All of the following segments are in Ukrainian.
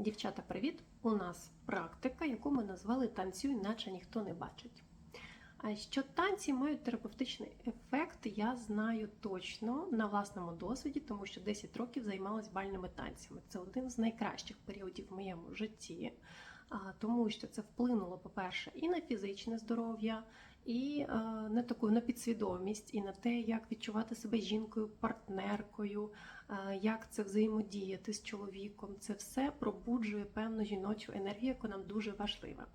Дівчата, привіт! У нас практика, яку ми назвали Танцюй, наче ніхто не бачить. Що танці мають терапевтичний ефект, я знаю точно на власному досвіді, тому що 10 років займалась бальними танцями. Це один з найкращих періодів в моєму житті, тому що це вплинуло, по-перше, і на фізичне здоров'я, і е, на таку на підсвідомість, і на те, як відчувати себе жінкою, партнеркою, як це взаємодіяти з чоловіком. Це все пробуджує певну жіночу енергію, яка нам дуже важлива.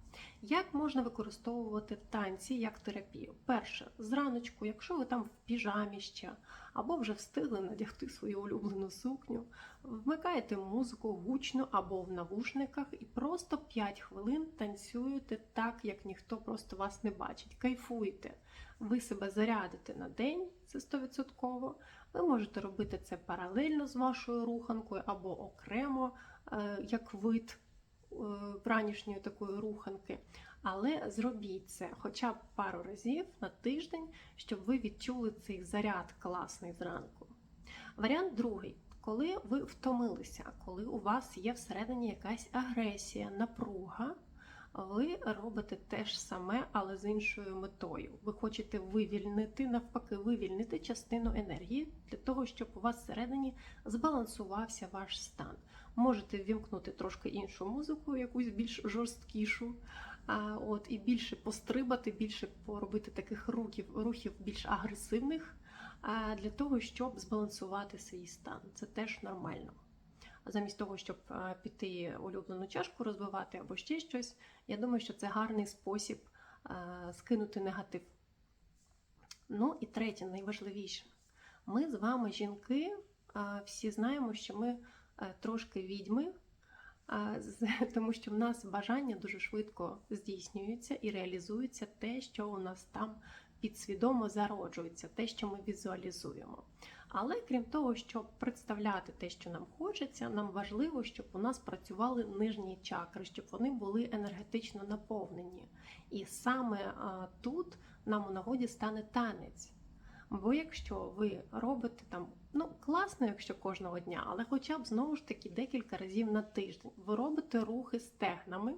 Як можна використовувати танці як терапію? Перше, зраночку, якщо ви там в піжамі ще, або вже встигли надягти свою улюблену сукню, вмикаєте музику гучно або в навушниках і просто 5 хвилин танцюєте так, як ніхто просто вас не бачить. Кайфуйте. Ви себе зарядите на день, це 100%. Ви можете робити це паралельно з вашою руханкою або окремо, е, як вид е, ранішньої такої руханки. Але зробіть це хоча б пару разів на тиждень, щоб ви відчули цей заряд класний зранку. Варіант другий. Коли ви втомилися, коли у вас є всередині якась агресія, напруга, ви робите те ж саме, але з іншою метою. Ви хочете вивільнити, навпаки, вивільнити частину енергії для того, щоб у вас всередині збалансувався ваш стан. Можете ввімкнути трошки іншу музику, якусь більш жорсткішу, а, от, і більше пострибати, більше поробити таких рухів, рухів більш агресивних, а, для того, щоб збалансувати свій стан. Це теж нормально. Замість того, щоб піти улюблену чашку розбивати або ще щось, я думаю, що це гарний спосіб скинути негатив. Ну і третє, найважливіше. Ми з вами, жінки, всі знаємо, що ми трошки відьми, тому що в нас бажання дуже швидко здійснюються і реалізується те, що у нас там підсвідомо зароджується, те, що ми візуалізуємо. Але крім того, щоб представляти те, що нам хочеться, нам важливо, щоб у нас працювали нижні чакри, щоб вони були енергетично наповнені. І саме тут нам у нагоді стане танець. Бо якщо ви робите там, ну класно, якщо кожного дня, але хоча б знову ж таки декілька разів на тиждень, ви робите рухи стегнами.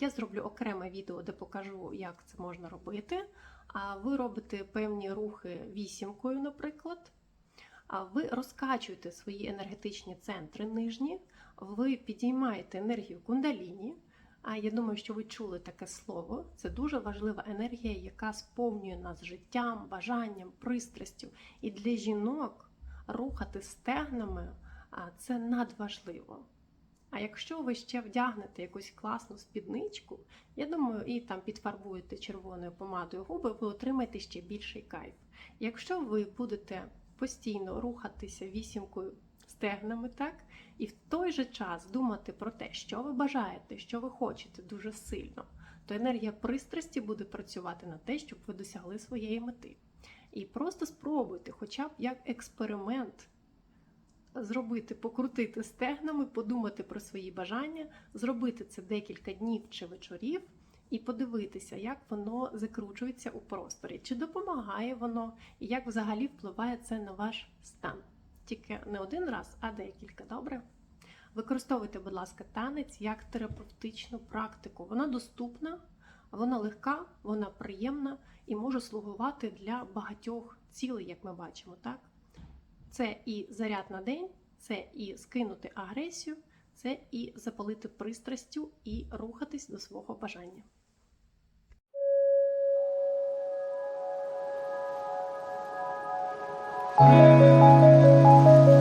Я зроблю окреме відео, де покажу, як це можна робити. А ви робите певні рухи вісімкою, наприклад. А ви розкачуєте свої енергетичні центри нижні, ви підіймаєте енергію кундаліні. А я думаю, що ви чули таке слово. Це дуже важлива енергія, яка сповнює нас життям, бажанням, пристрастю. І для жінок рухати стегнами це надважливо. А якщо ви ще вдягнете якусь класну спідничку, я думаю, і там підфарбуєте червоною помадою губи, ви отримаєте ще більший кайф. Якщо ви будете постійно рухатися вісімкою стегнами, так, і в той же час думати про те, що ви бажаєте, що ви хочете дуже сильно, то енергія пристрасті буде працювати на те, щоб ви досягли своєї мети. І просто спробуйте, хоча б як експеримент зробити, покрутити стегнами, подумати про свої бажання, зробити це декілька днів чи вечорів, і подивитися, як воно закручується у просторі, чи допомагає воно, і як взагалі впливає це на ваш стан. Тільки не один раз, а декілька, добре? Використовуйте, будь ласка, танець як терапевтичну практику. Вона доступна, вона легка, вона приємна і може слугувати для багатьох цілей, як ми бачимо, так? Це і заряд на день, це і скинути агресію, це і запалити пристрастю і рухатись до свого бажання. Thank